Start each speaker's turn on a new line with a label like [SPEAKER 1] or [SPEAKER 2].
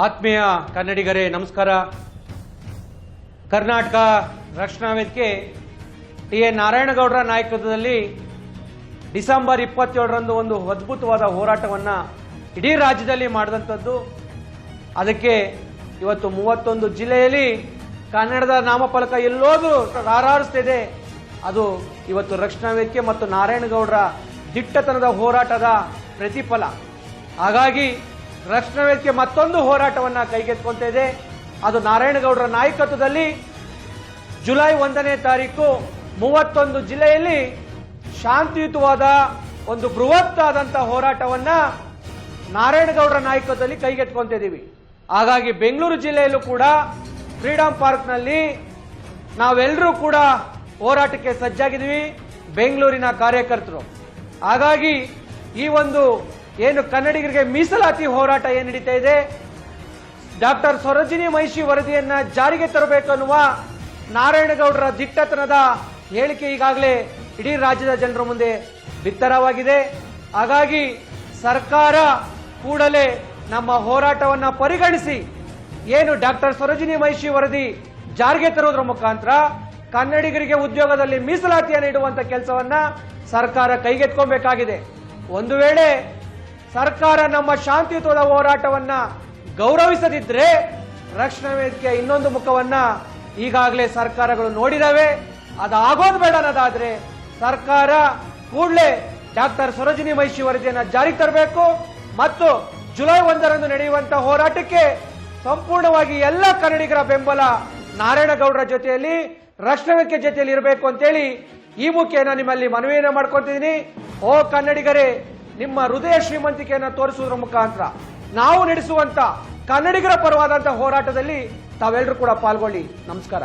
[SPEAKER 1] ಆತ್ಮೀಯ ಕನ್ನಡಿಗರೇ, ನಮಸ್ಕಾರ. ಕರ್ನಾಟಕ ರಕ್ಷಣಾ ವೇದಿಕೆ ಟಿ ಎನ್ ನಾರಾಯಣಗೌಡರ ನಾಯಕತ್ವದಲ್ಲಿ ಡಿಸೆಂಬರ್ ಇಪ್ಪತ್ತೇಳರಂದು ಒಂದು ಅದ್ಭುತವಾದ ಹೋರಾಟವನ್ನು ಇಡೀ ರಾಜ್ಯದಲ್ಲಿ ಮಾಡಿದಂಥದ್ದು. ಅದಕ್ಕೆ ಇವತ್ತು ಮೂವತ್ತೊಂದು ಜಿಲ್ಲೆಯಲ್ಲಿ ಕನ್ನಡದ ನಾಮಫಲಕ ಎಲ್ಲೋದು ರಾರಾರಿಸ್ತಿದೆ. ಅದು ಇವತ್ತು ರಕ್ಷಣಾ ವೇದಿಕೆ ಮತ್ತು ನಾರಾಯಣಗೌಡರ ದಿಟ್ಟತನದ ಹೋರಾಟದ ಪ್ರತಿಫಲ. ಹಾಗಾಗಿ ರಕ್ಷಣಾ ವೇದಿಕೆ ಮತ್ತೊಂದು ಹೋರಾಟವನ್ನ ಕೈಗೆತ್ತಿಕೊಳ್ತಾ ಇದೆ. ಅದು ನಾರಾಯಣಗೌಡರ ನಾಯಕತ್ವದಲ್ಲಿ ಜುಲೈ ಒಂದನೇ ತಾರೀಕು ಮೂವತ್ತೊಂದು ಜಿಲ್ಲೆಯಲ್ಲಿ ಶಾಂತಿಯುತವಾದ ಒಂದು ಬೃಹತ್ ಆದಂತಹ ಹೋರಾಟವನ್ನ ನಾರಾಯಣಗೌಡರ ನಾಯಕತ್ವದಲ್ಲಿ ಕೈಗೆತ್ಕೊಂತ ಇದೀವಿ. ಹಾಗಾಗಿ ಬೆಂಗಳೂರು ಜಿಲ್ಲೆಯಲ್ಲೂ ಕೂಡ ಫ್ರೀಡಂ ಪಾರ್ಕ್ನಲ್ಲಿ ನಾವೆಲ್ಲರೂ ಕೂಡ ಹೋರಾಟಕ್ಕೆ ಸಜ್ಜಾಗಿದ್ದೀವಿ. ಬೆಂಗಳೂರಿನ ಕಾರ್ಯಕರ್ತರು. ಹಾಗಾಗಿ ಈ ಒಂದು ಏನು ಕನ್ನಡಿಗರಿಗೆ ಮೀಸಲಾತಿ ಹೋರಾಟ ಏನು ನಡೀತಾ ಇದೆ? ಡಾಕ್ಟರ್ ಸರೋಜಿನಿ ಮಹಿಷಿ ವರದಿಯನ್ನ ಜಾರಿಗೆ ತರಬೇಕು ಅನ್ನುವ ನಾರಾಯಣಗೌಡರ ದಿಟ್ಟತನದ ಹೇಳಿಕೆ ಈಗಾಗಲೇ ಇಡೀ ರಾಜ್ಯದ ಜನರ ಮುಂದೆ ಬಿತ್ತರವಾಗಿದೆ. ಹಾಗಾಗಿ ಸರ್ಕಾರ ಕೂಡಲೇ ನಮ್ಮ ಹೋರಾಟವನ್ನ ಪರಿಗಣಿಸಿ ಏನು ಡಾಕ್ಟರ್ ಸರೋಜಿನಿ ಮಹಿಷಿ ವರದಿ ಜಾರಿಗೆ ತರುವುದರ ಮುಖಾಂತರ ಕನ್ನಡಿಗರಿಗೆ ಉದ್ಯೋಗದಲ್ಲಿ ಮೀಸಲಾತಿಯನ್ನು ಇಡುವಂತ ಕೆಲಸವನ್ನ ಸರ್ಕಾರ ಕೈಗೆತ್ಕೊಬೇಕಾಗಿದೆ. ಒಂದು ವೇಳೆ ಸರ್ಕಾರ ನಮ್ಮ ಶಾಂತಿಯುತವಾದ ಹೋರಾಟವನ್ನ ಗೌರವಿಸದಿದ್ರೆ ರಕ್ಷಣಾ ವೇದಿಕೆಯ ಇನ್ನೊಂದು ಮುಖವನ್ನ ಈಗಾಗಲೇ ಸರ್ಕಾರಗಳು ನೋಡಿದಾವೆ. ಅದು ಆಗೋದು ಬೇಡ ಅನ್ನೋದಾದ್ರೆ ಸರ್ಕಾರ ಕೂಡಲೇ ಡಾಕ್ಟರ್ ಸರೋಜಿನಿ ಮಹಿಷಿ ವರದಿಯನ್ನ ಜಾರಿಗೆ ತರಬೇಕು ಮತ್ತು ಜುಲೈ ಒಂದರಂದು ನಡೆಯುವಂತಹ ಹೋರಾಟಕ್ಕೆ ಸಂಪೂರ್ಣವಾಗಿ ಎಲ್ಲ ಕನ್ನಡಿಗರ ಬೆಂಬಲ ನಾರಾಯಣಗೌಡರ ಜೊತೆಯಲ್ಲಿ, ರಕ್ಷಣಾ ವೇದಿಕೆ ಜೊತೆಯಲ್ಲಿ ಇರಬೇಕು ಅಂತೇಳಿ ಈ ಮುಖ್ಯ ನಿಮ್ಮಲ್ಲಿ ಮನವಿಯನ್ನು ಮಾಡ್ಕೊತಿದ್ದೀನಿ. ಓ ಕನ್ನಡಿಗರೇ ನಿಮ್ಮ ಹೃದಯ ಶ್ರೀಮಂತಿಕೆಯನ್ನು ತೋರಿಸುವುದರ ಮುಖಾಂತರ ನಾವು ನಡೆಸುವಂತ ಕನ್ನಡಿಗರ ಪರವಾದಂತಹ ಹೋರಾಟದಲ್ಲಿ ತಾವೆಲ್ಲರೂ ಕೂಡ ಪಾಲ್ಗೊಳ್ಳಿ. ನಮಸ್ಕಾರ.